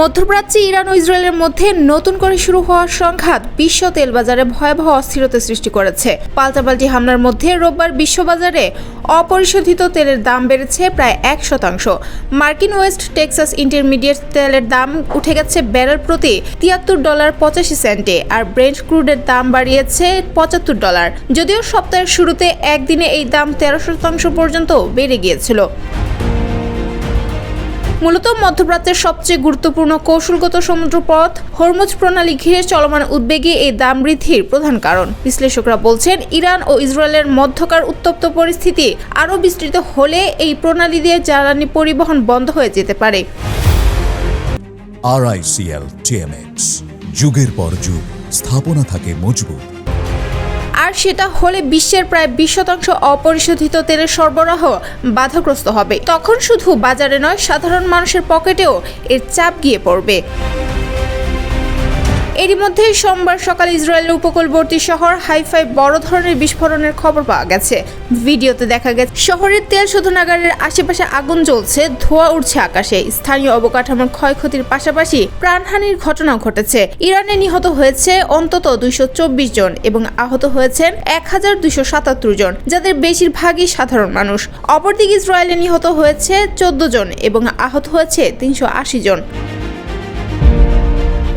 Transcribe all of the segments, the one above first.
মধ্যপ্রাচ্যে ইরান ও ইসরায়েলের মধ্যে নতুন করে শুরু হওয়া সংঘাত বিশ্ব তেল বাজারে ভয়াবহ অস্থিরতা সৃষ্টি করেছে। পাল্টাপাল্টি হামলার মধ্যে রোববার বিশ্ববাজারে অপরিশোধিত তেলের দাম বেড়েছে প্রায় এক শতাংশ। মার্কিন ওয়েস্ট টেক্সাস ইন্টারমিডিয়েট তেলের দাম উঠে গেছে ব্যারেল প্রতি তিয়াত্তর ডলার পঁচাশি সেন্টে আর ব্রেন্ট ক্রুডের দাম বাড়িয়েছে পঁচাত্তর ডলার। যদিও সপ্তাহের শুরুতে একদিনে এই দাম তেরো শতাংশ পর্যন্ত বেড়ে গিয়েছিল। মূলত মধ্যপ্রাচ্যের সবচেয়ে গুরুত্বপূর্ণ কৌশলগত সমুদ্রপথ হরমুজ প্রণালী ঘিরে চলমান উদ্বেগে এই দাম বৃদ্ধির প্রধান কারণ। বিশ্লেষকরা বলছেন, ইরান ও ইসরায়েলের মধ্যকার উত্তপ্ত পরিস্থিতি আরও বিস্তৃত হলে এই প্রণালী দিয়ে জ্বালানি পরিবহন বন্ধ হয়ে যেতে পারে। আরআইসিএল টিএমএক্স যুগের পর যুগ, স্থাপনা থাকে মজবুত। আর সেটা হলে বিশ্বের প্রায় বিশ শতাংশ অপরিশোধিত তেলের সরবরাহ বাধাগ্রস্ত হবে। তখন শুধু বাজারে নয়, সাধারণ মানুষের পকেটেও এর চাপ গিয়ে পড়বে। এরই মধ্যে সোমবার সকালে ইসরায়েলের উপকূলবর্তী শহর হাইফাই বড় ধরনের বিস্ফোরণের খবর পাওয়া গেছে। ভিডিওতে দেখা গেছে, শহরের তেল শোধনাগারের আশেপাশে আগুন জ্বলছে, ধোঁয়া উঠছে আকাশে। স্থানীয় অবকাঠামোর ক্ষয়ক্ষতির পাশাপাশি প্রাণহানির ঘটনাও ঘটেছে। ইরানে নিহত হয়েছে অন্তত দুইশো চব্বিশ জন এবং আহত হয়েছেন এক হাজার দুইশো সাতাত্তর জন, যাদের বেশিরভাগই সাধারণ মানুষ। অপরদিকে ইসরায়েলে নিহত হয়েছে চোদ্দ জন এবং আহত হয়েছে তিনশো আশি জন।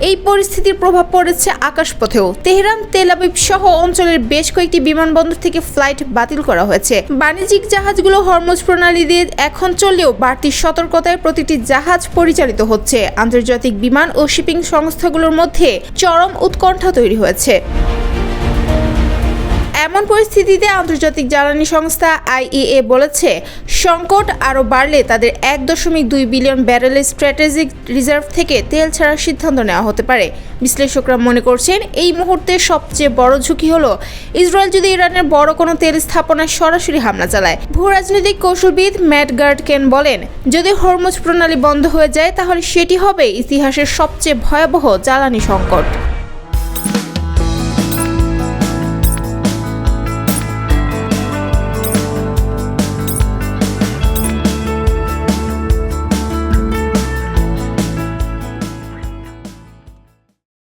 এই পরিস্থিতির প্রভাব পড়েছে আকাশপথেও। তেহরান, তেল আবিব সহ অঞ্চলের বেশ কয়েকটি বিমানবন্দর থেকে ফ্লাইট বাতিল করা হয়েছে। বাণিজ্যিক জাহাজগুলো হরমোজ প্রণালী দিয়ে এখন চললেও বাড়তি সতর্কতায় প্রতিটি জাহাজ পরিচালিত হচ্ছে। আন্তর্জাতিক বিমান ও শিপিং সংস্থাগুলোর মধ্যে চরম উৎকণ্ঠা তৈরি হয়েছে। এমন পরিস্থিতিতে আন্তর্জাতিক জ্বালানি সংস্থা আইইএ বলেছে, সংকট আরও বাড়লে তাদের এক দশমিক দুই বিলিয়ন ব্যারেলের স্ট্র্যাটেজিক রিজার্ভ থেকে তেল ছাড়ার সিদ্ধান্ত নেওয়া হতে পারে। বিশ্লেষকরা মনে করছেন, এই মুহূর্তে সবচেয়ে বড় ঝুঁকি হলো, ইসরায়েল যদি ইরানের বড় কোনো তেল স্থাপনায় সরাসরি হামলা চালায়। ভূ রাজনৈতিক কৌশলবিদ ম্যাট গার্ডকেন বলেন, যদি হরমুজ প্রণালী বন্ধ হয়ে যায়, তাহলে সেটি হবে ইতিহাসের সবচেয়ে ভয়াবহ জ্বালানি সংকট।